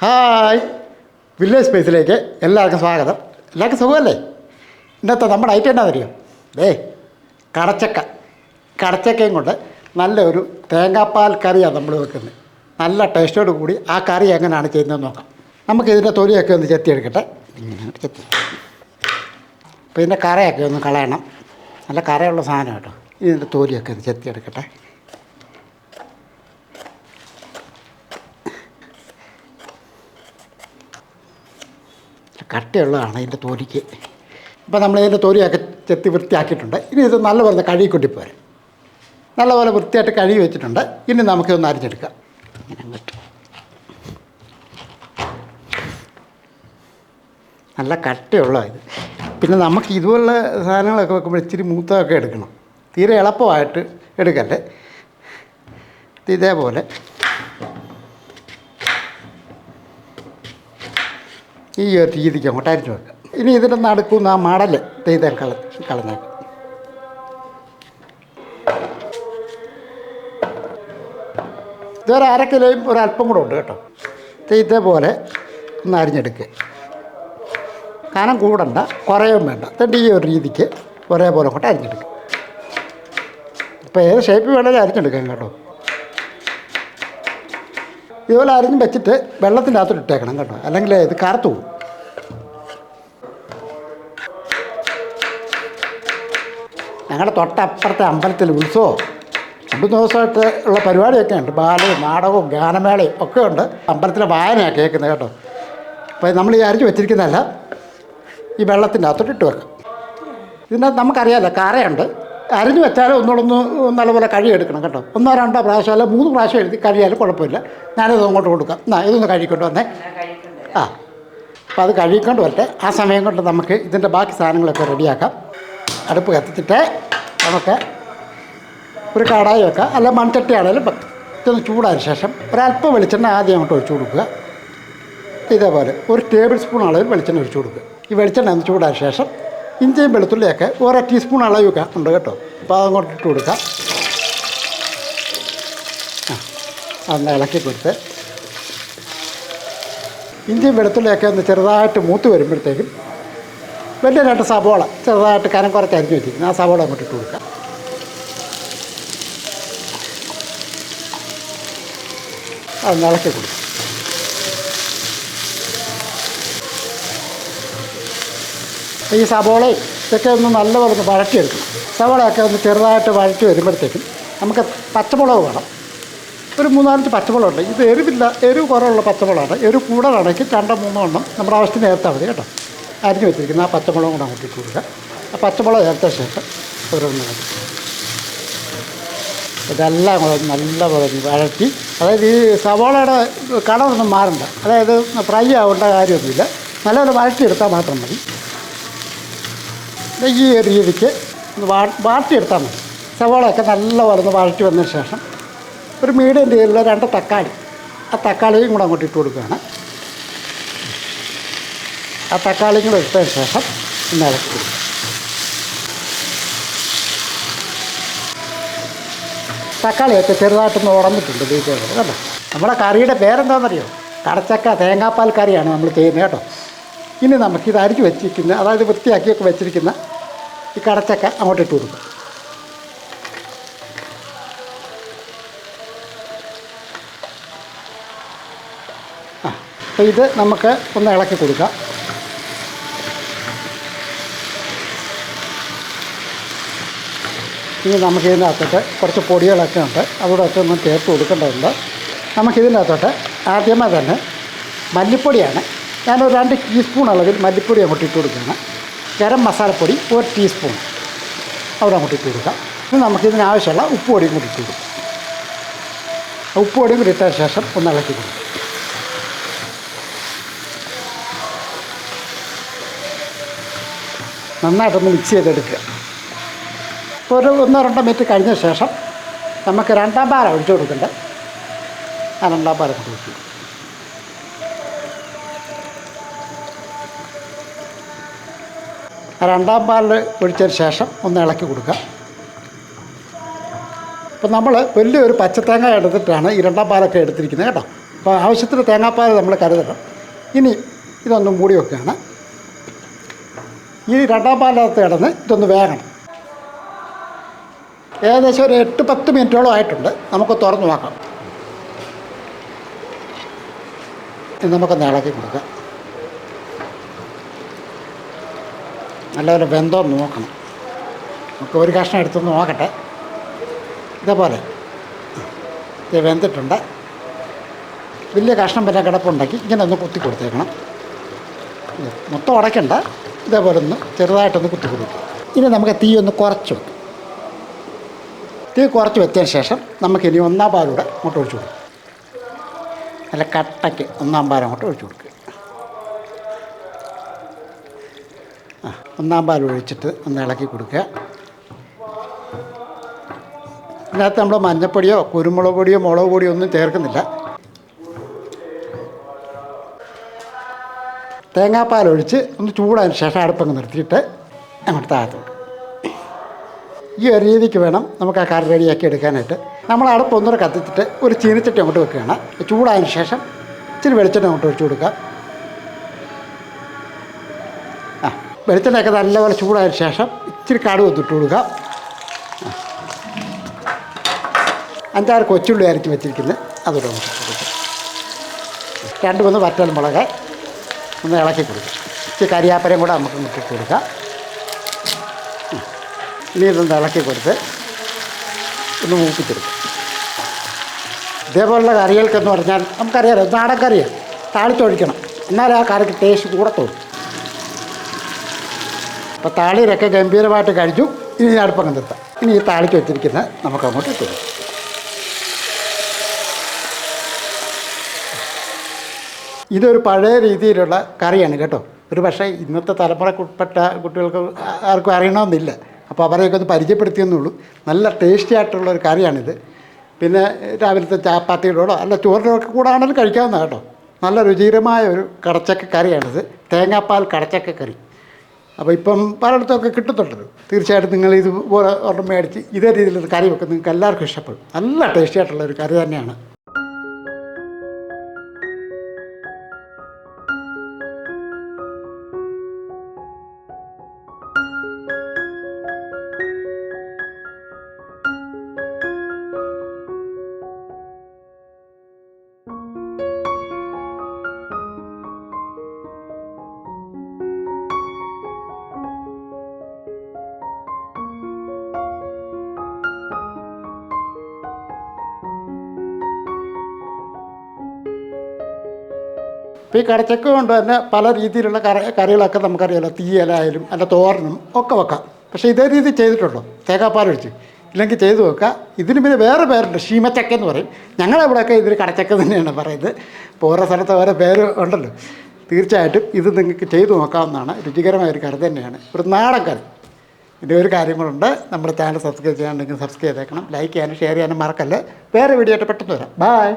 Hi. Village സ്പേസിലേക്ക് എല്ലാവർക്കും സ്വാഗതം. എല്ലാവർക്കും സുഖമല്ലേ? ഇന്നത്തെ നമ്മുടെ ഐറ്റം എന്നാ അറിയോ? ഏ കടച്ചക്ക. കടച്ചക്കയും കൊണ്ട് നല്ലൊരു തേങ്ങാപ്പാൽ കറിയാണ് നമ്മൾ വെക്കുന്നത്. നല്ല ടേസ്റ്റോട് കൂടി ആ കറി എങ്ങനെയാണ് ചെയ്യുന്നതെന്ന് നോക്കാം. നമുക്ക് ഇതിന്റെ തൊലിയൊക്കെ ഒന്ന് ചെത്തിയെടുക്കട്ടെ. ചെത്തി. അപ്പോൾ ഇതിന്റെ കറയൊക്കെ ഒന്ന് കളയണം. നല്ല കറയുള്ള സാധനം കേട്ടോ. ഇതിന്റെ തൊലിയൊക്കെ ഒന്ന് ചെത്തിയെടുക്കട്ടെ. കട്ടിയുള്ളതാണ് ഇതിന്റെ തൊലിക്ക്. ഇപ്പോൾ നമ്മൾ ഇതിന്റെ തൊലിയൊക്കെ ചെത്തി വൃത്തിയാക്കിയിട്ടുണ്ട്. ഇനി ഇത് നല്ലപോലെ കഴുകിക്കൊണ്ടി പോരെ. നല്ലപോലെ വൃത്തിയായിട്ട് കഴുകി വെച്ചിട്ടുണ്ട്. ഇനി നമുക്കിതൊന്ന് അരിഞ്ഞെടുക്കാം. നല്ല കട്ടയുള്ള ഇത്. പിന്നെ നമുക്ക് ഇതുപോലുള്ള സാധനങ്ങളൊക്കെ വെക്കുമ്പോൾ ഇച്ചിരി മൂത്തതൊക്കെ എടുക്കണം. തീരെ എളുപ്പമായിട്ട് എടുക്കല്ലേ? ഇത് ഇതേപോലെ. ഈ രീതിക്ക് അങ്ങോട്ട് അരിഞ്ഞു വെക്കുക ഇനി ഇതിന്റെ നടുക്കുന്ന ആ മടൽ തെയ്താൻ കള കളഞ്ഞേക്കാം. ഇതൊരു അര കിലോയും ഒരു അല്പം കൂടെ ഉണ്ട് കേട്ടോ. ഇത് പോലെ ഒന്ന് അരിഞ്ഞെടുക്കുക കനം കൂടണ്ട കുറയും വേണ്ട. എന്നിട്ട് ഈ ഒരു രീതിക്ക് ഒരേപോലെ അങ്ങോട്ട് അരിഞ്ഞെടുക്കുക ഇപ്പോൾ ഏത് ഷേപ്പ് വേണമെങ്കിലും അരിഞ്ഞെടുക്കാം കേട്ടോ. ഇതുപോലെ അരിഞ്ഞ് വെച്ചിട്ട് വെള്ളത്തിന്റെ അകത്തോട്ട് ഇട്ടേക്കണം കേട്ടോ. അല്ലെങ്കിൽ ഇത് കറുത്തു പോകും. ഞങ്ങളുടെ തൊട്ടപ്പുറത്തെ അമ്പലത്തിൽ ഉത്സവം. രണ്ടു ദിവസമായിട്ട് ഉള്ള പരിപാടിയൊക്കെ ഉണ്ട്. ബാലയും നാടകവും ഗാനമേളയും ഒക്കെ ഉണ്ട്. അമ്പലത്തിലെ വായനയാണ് കേൾക്കുന്നത് കേട്ടോ. അപ്പോൾ നമ്മൾ ഈ അരിഞ്ഞ് വെച്ചിരിക്കുന്നതല്ല ഈ വെള്ളത്തിന്റെ അകത്തോട്ട് ഇട്ട് വെക്കാം. ഇതിനകത്ത് നമുക്കറിയാമല്ലോ കറയുണ്ട് അരിഞ്ഞ് വെച്ചാൽ ഒന്നുകൂടൊന്ന് നല്ലപോലെ കഴുകിയെടുക്കണം കേട്ടോ. ഒന്നോ രണ്ടോ പ്രാവശ്യം അല്ല മൂന്ന് പ്രാവശ്യം എഴുതി കഴിയാലും കുഴപ്പമില്ല. ഞാനിത് അങ്ങോട്ട് കൊടുക്കാം. എന്നാ ഇതൊന്ന് കഴുകിക്കൊണ്ട് വന്നേ. ആ അപ്പോൾ അത് കഴുകിക്കൊണ്ട് വരട്ടെ. ആ സമയം കൊണ്ട് നമുക്ക് ഇതിന്റെ ബാക്കി സാധനങ്ങളൊക്കെ റെഡിയാക്കാം. അടുപ്പ് കത്തിച്ചിട്ട് നമുക്ക് ഒരു കടായി വെക്കാം. അല്ല മൺചട്ടി ആണെങ്കിലും വെക്കാം ഇതൊന്ന് ചൂടായ ശേഷം ഒരല്പം വെളിച്ചെണ്ണ ആദ്യം അങ്ങോട്ട് ഒഴിച്ചു കൊടുക്കുക. ഇതേപോലെ ഒരു ടേബിൾ സ്പൂൺ അളവിൽ വെളിച്ചെണ്ണ ഒഴിച്ചു കൊടുക്കുക. ഈ വെളിച്ചെണ്ണ ഒന്ന് ചൂടായ ശേഷം ഇഞ്ചിയും വെളുത്തുള്ളിയൊക്കെ ഓരോ ടീസ്പൂൺ അളവൊക്കെ ഉണ്ട് കേട്ടോ. അപ്പോൾ അതങ്ങോട്ട് ഇട്ട് കൊടുക്കാം. അതൊന്ന് ഇളക്കി കൊടുത്ത്. ഇഞ്ചിയും വെളുത്തുള്ളിയൊക്കെ ഒന്ന് ചെറുതായിട്ട് മൂത്ത് വരുമ്പോഴത്തേക്കും വലിയ രണ്ട് സവോള ചെറുതായിട്ട് കനം കുറച്ച് അരിഞ്ഞ് വെച്ചിരിക്കുന്നു. ആ സവോള അങ്ങോട്ട് ഇട്ട് കൊടുക്കാം. അതൊന്ന് ഇളക്കി കൊടുക്കാം. ഈ സവോളയും ഇതൊക്കെ ഒന്ന് നല്ലപോലെ ഒന്ന് വഴറ്റിയെടുക്കണം. സവോളയൊക്കെ ഒന്ന് ചെറുതായിട്ട് വഴറ്റി വരുമ്പോഴത്തേക്കും നമുക്ക് പച്ചമുളക് വേണം. ഒരു മൂന്നാലഞ്ച് പച്ചമുളകുണ്ട് ഇത് എരിവില്ല എരിവ് കുറവുള്ള പച്ചമുളകാണ്. എരിവ് കൂടുതലാണെങ്കിൽ രണ്ടോ മൂന്നോ എണ്ണം നമ്മുടെ ആവശ്യത്തിന് ചേർത്താൽ മതി കേട്ടോ. അരിഞ്ഞ് വെച്ചിരിക്കുന്ന ആ പച്ചമുളകും കൂടെ അങ്ങോട്ട് ഇട്ട് കൊടുക്കുക. ആ പച്ചമുളക് ചേർത്ത ശേഷം ഓരോന്ന് ഇതെല്ലാം കൂടെ നല്ലപോലെ വഴറ്റി. അതായത് ഈ സവോളയുടെ കളറൊന്നും മാറണ്ട. അതായത് ഫ്രൈ ആവേണ്ട കാര്യമൊന്നുമില്ല. നല്ലപോലെ വഴറ്റിയെടുത്താൽ മാത്രം മതി. ഈ ഒരു രീതിക്ക് ഒന്ന് വാ വാട്ടിയെടുത്താൽ മതി. സവാളയൊക്കെ നല്ലപോലെ ഒന്ന് വഴറ്റി വന്നതിന് ശേഷം ഒരു മീഡിയം രീതിയിലുള്ള രണ്ട് തക്കാളി ആ തക്കാളിയും കൂടെ അങ്ങോട്ട് ഇട്ട് കൊടുക്കുകയാണ്. ആ തക്കാളിയും കൂടെ ഇട്ടതിന് ശേഷം ഒന്ന് ഇളക്കി കൊടുക്കുക. തക്കാളിയൊക്കെ ചെറുതായിട്ടൊന്ന് ഉടന്നിട്ടുണ്ട് ബീച്ചുകൾ കേട്ടോ നമ്മുടെ കറിയുടെ പേരെന്താണെന്നറിയോ? കടച്ചക്ക തേങ്ങാപ്പാൽ കറിയാണ് നമ്മൾ ചെയ്യുന്നത് കേട്ടോ. ഇനി നമുക്ക് ഇത് അരിഞ്ഞ് വെച്ചിരിക്കുന്ന അതായത് വൃത്തിയാക്കിയൊക്കെ വെച്ചിരിക്കുന്ന ഈ കടച്ചക്ക അങ്ങോട്ട് ഇട്ട് കൊടുക്കും. അപ്പോൾ ഇത് നമുക്ക് ഒന്ന് ഇളക്കി കൊടുക്കാം. ഇനി നമുക്ക് ഇതിനകത്തോട്ട് കുറച്ച് പൊടികളൊക്കെ ഉണ്ട്. അതോടൊക്കെ ഒന്ന് ചേർത്ത് കൊടുക്കേണ്ടതുണ്ട്. നമുക്കിതിനകത്തോട്ട് ആദ്യമേ തന്നെ മല്ലിപ്പൊടിയാണ് ഞാനൊരു രണ്ട് ടീസ്പൂൺ അളവിൽ മല്ലിപ്പൊടി അങ്ങോട്ട് ഇട്ട് കൊടുക്കുകയാണ്. ഗരം മസാലപ്പൊടി ഒരു ടീസ്പൂൺ അവിടെ അങ്ങോട്ട് ഇട്ട് കൊടുക്കാം. ഇനി നമുക്കിതിന് ആവശ്യമുള്ള ഉപ്പ് പൊടിയും കൂടി ഇട്ട് കൊടുക്കും. ഉപ്പ് പൊടിയും കൂടി ഇട്ട ശേഷം ഒന്ന് ഇളക്കി കൊടുക്കും. നന്നായിട്ടൊന്ന് മിക്സ് ചെയ്തെടുക്കുക. ഒരു ഒന്നോ രണ്ടോ മിനിറ്റ് കഴിഞ്ഞ ശേഷം നമുക്ക് രണ്ടാം പാല ഒഴിച്ചു കൊടുക്കേണ്ടത് ആ രണ്ടാം പാല കൊണ്ട് രണ്ടാം പാൽ ഒഴിച്ചതിന് ശേഷം ഒന്ന് ഇളക്കി കൊടുക്കുക. അപ്പോൾ നമ്മൾ വലിയൊരു പച്ചത്തേങ്ങ എടുത്തിട്ടാണ് ഈ രണ്ടാം പാലൊക്കെ എടുത്തിരിക്കുന്നത് കേട്ടോ. അപ്പോൾ ആവശ്യത്തിന് തേങ്ങാപ്പാൽ നമ്മൾ കരുതണം. ഇനി ഇതൊന്ന് മൂടി വെക്കുകയാണ്. ഈ രണ്ടാം പാലിനകത്ത് കിടന്ന് ഇതൊന്ന് വേകണം. ഏകദേശം ഒരു എട്ട് പത്ത് മിനിറ്റോളം ആയിട്ടുണ്ട്. നമുക്ക് തുറന്നു നോക്കാം. നമുക്കൊന്ന് ഇളക്കി കൊടുക്കാം. നല്ലപോലെ ബന്ധം നോക്കണം. നമുക്ക് ഒരു കഷ്ണം എടുത്തൊന്ന് നോക്കട്ടെ. ഇതേപോലെ. ഇത് വെന്തിട്ടുണ്ട്. വലിയ കഷ്ണം വല്ല കിടപ്പുണ്ടാക്കി ഇങ്ങനെ ഒന്ന് കുത്തി കൊടുത്തേക്കണം. മൊത്തം ഉടയ്ക്കണ്ട. ഇതേപോലെ ഒന്ന് ചെറുതായിട്ടൊന്ന് കുത്തി കൊടുക്കും ഇനി നമുക്ക് തീ ഒന്ന് കുറച്ച് വെക്കും. തീ കുറച്ച് വെച്ചതിന് ശേഷം നമുക്കിനി ഒന്നാം പാലൂടെ അങ്ങോട്ട് ഒഴിച്ചു കൊടുക്കും. നല്ല കട്ടയ്ക്ക് ഒന്നാം പാലം അങ്ങോട്ട് ഒഴിച്ചു കൊടുക്കുക ആ ഒന്നാം പാൽ ഒഴിച്ചിട്ട് ഒന്ന് ഇളക്കി കൊടുക്കുക. ഇതിനകത്ത് നമ്മൾ മഞ്ഞപ്പൊടിയോ കുരുമുളക് പൊടിയോ മുളക് പൊടിയോ ഒന്നും ചേർക്കുന്നില്ല. തേങ്ങാപ്പാൽ ഒഴിച്ച് ഒന്ന് ചൂടാൻ ശേഷം അടുപ്പങ്ങ് നിർത്തിയിട്ട് അങ്ങോട്ട് താഴത്ത്. ഈ ഒരു രീതിക്ക് വേണം നമുക്ക് ആ കറി റെഡിയാക്കി എടുക്കാനായിട്ട്. നമ്മൾ അടുപ്പ് ഒന്നുകൂടെ കത്തിച്ചിട്ട് ഒരു ചീനിച്ചട്ടി അങ്ങോട്ട് വെക്കുകയാണ്. ചൂടായതിന് ശേഷം ഇച്ചിരി വെളിച്ചെണ്ണ അങ്ങോട്ട് ഒഴിച്ചു കൊടുക്കുക ആ വെളിച്ചെണ്ണയൊക്കെ നല്ലപോലെ ചൂടായ ശേഷം ഇച്ചിരി കടുക് ഒന്നിട്ട് കൊടുക്കുക. അഞ്ചാറ് കൊച്ചുള്ളി അരച്ച് വെച്ചിരിക്കുന്നത് അതുകൂടെ നമുക്ക് ഇട്ട് രണ്ട് മൂന്ന് വറ്റൽ മുളക് ഒന്ന് ഇളക്കി കൊടുക്കുക ഇച്ചിരി കരിയാപ്പരയും കൂടെ നമുക്ക് ഇട്ട് കൊടുക്കാം. ഉം. ഇനി ഇതൊന്ന് ഇളക്കി കൊടുത്ത് ഒന്ന് മൂപ്പിച്ചെടുക്കും ഇതേപോലുള്ള കറികൾക്കെന്ന് പറഞ്ഞാൽ നമുക്കറിയാലോ നാടൻ കറിയാണ് താളിച്ചൊഴിക്കണം. എന്നാലേ ആ കറിക്ക് ടേസ്റ്റ് കൂടത്തുള്ളൂ. അപ്പോൾ താളിയിലൊക്കെ ഗംഭീരമായിട്ട് കഴിച്ചു. ഇനി ഞാൻ അടുപ്പം നിർത്താം. ഇനി ഈ താളിക്ക് വെച്ചിരിക്കുന്നത് നമുക്ക് അങ്ങോട്ട് ഇട്ടു ഇതൊരു പഴയ രീതിയിലുള്ള കറിയാണ് കേട്ടോ. ഒരു പക്ഷേ ഇന്നത്തെ കുട്ടപ്പെട്ട കുട്ടികൾക്ക് ആർക്കും അറിയണമെന്നില്ല. അപ്പോൾ അവരെയൊക്കെ ഒന്ന് പരിചയപ്പെടുത്തിയെന്നുള്ളൂ. നല്ല ടേസ്റ്റി ആയിട്ടുള്ള ഒരു കറിയാണിത്. പിന്നെ രാവിലത്തെ ചാപ്പാത്തിയിലൂടെ അല്ല ചോറിനൊക്കെ കൂടെ ആണെങ്കിലും കഴിക്കാവുന്ന കേട്ടോ. നല്ല രുചികരമായ ഒരു കടച്ചക്ക കറിയാണിത്. തേങ്ങാപ്പാൽ കടച്ചക്ക കറി. അപ്പോൾ ഇപ്പം പലയിടത്തൊക്കെ കിട്ടത്തുള്ളത് തീർച്ചയായിട്ടും നിങ്ങൾ ഇതുപോലെ ഒരെണ്ണം മേടിച്ച് ഇതേ രീതിയിലുള്ള കറി വെക്കും. നിങ്ങൾക്ക് എല്ലാവർക്കും ഇഷ്ടപ്പെടും. നല്ല ടേസ്റ്റി ആയിട്ടുള്ള ഒരു കറി തന്നെയാണ്. ഇപ്പോൾ ഈ കടച്ചക്ക കൊണ്ട് തന്നെ പല രീതിയിലുള്ള കറി കറികളൊക്കെ നമുക്കറിയാലോ തീയലായാലും അല്ല തോരനും ഒക്കെ വെക്കാം. പക്ഷേ ഇതേ രീതി ചെയ്തിട്ടുണ്ടോ? തേങ്ങാപ്പാലൊഴിച്ച് ഇല്ലെങ്കിൽ ചെയ്തു വെക്കുക ഇതിന് പിന്നെ വേറെ പേരുണ്ട് ഷീമച്ചക്ക എന്ന് പറയും. ഞങ്ങളുടെ ഇവിടെയൊക്കെ ഇതിന് കടച്ചക്ക തന്നെയാണ് പറയുന്നത്. ഇപ്പോൾ ഓരോ സ്ഥലത്ത് ഓരോ പേര് ഉണ്ടല്ലോ. തീർച്ചയായിട്ടും ഇത് നിങ്ങൾക്ക് ചെയ്തു നോക്കാവുന്നതാണ്. രുചികരമായ ഒരു കറി തന്നെയാണ്. ഒരു നാടൻ കറി. ഇതിന്റെ ഒരു കാര്യങ്ങളുണ്ട് നമ്മുടെ ചാനൽ സബ്സ്ക്രൈബ് ചെയ്യാനുണ്ടെങ്കിൽ സബ്സ്ക്രൈബ് ചെയ്തേക്കണം. ലൈക്ക് ചെയ്യാനും ഷെയർ ചെയ്യാനും മറക്കല്ലേ. വേറെ വീഡിയോ ആയിട്ട് പെട്ടെന്ന് വരാം. ബായ്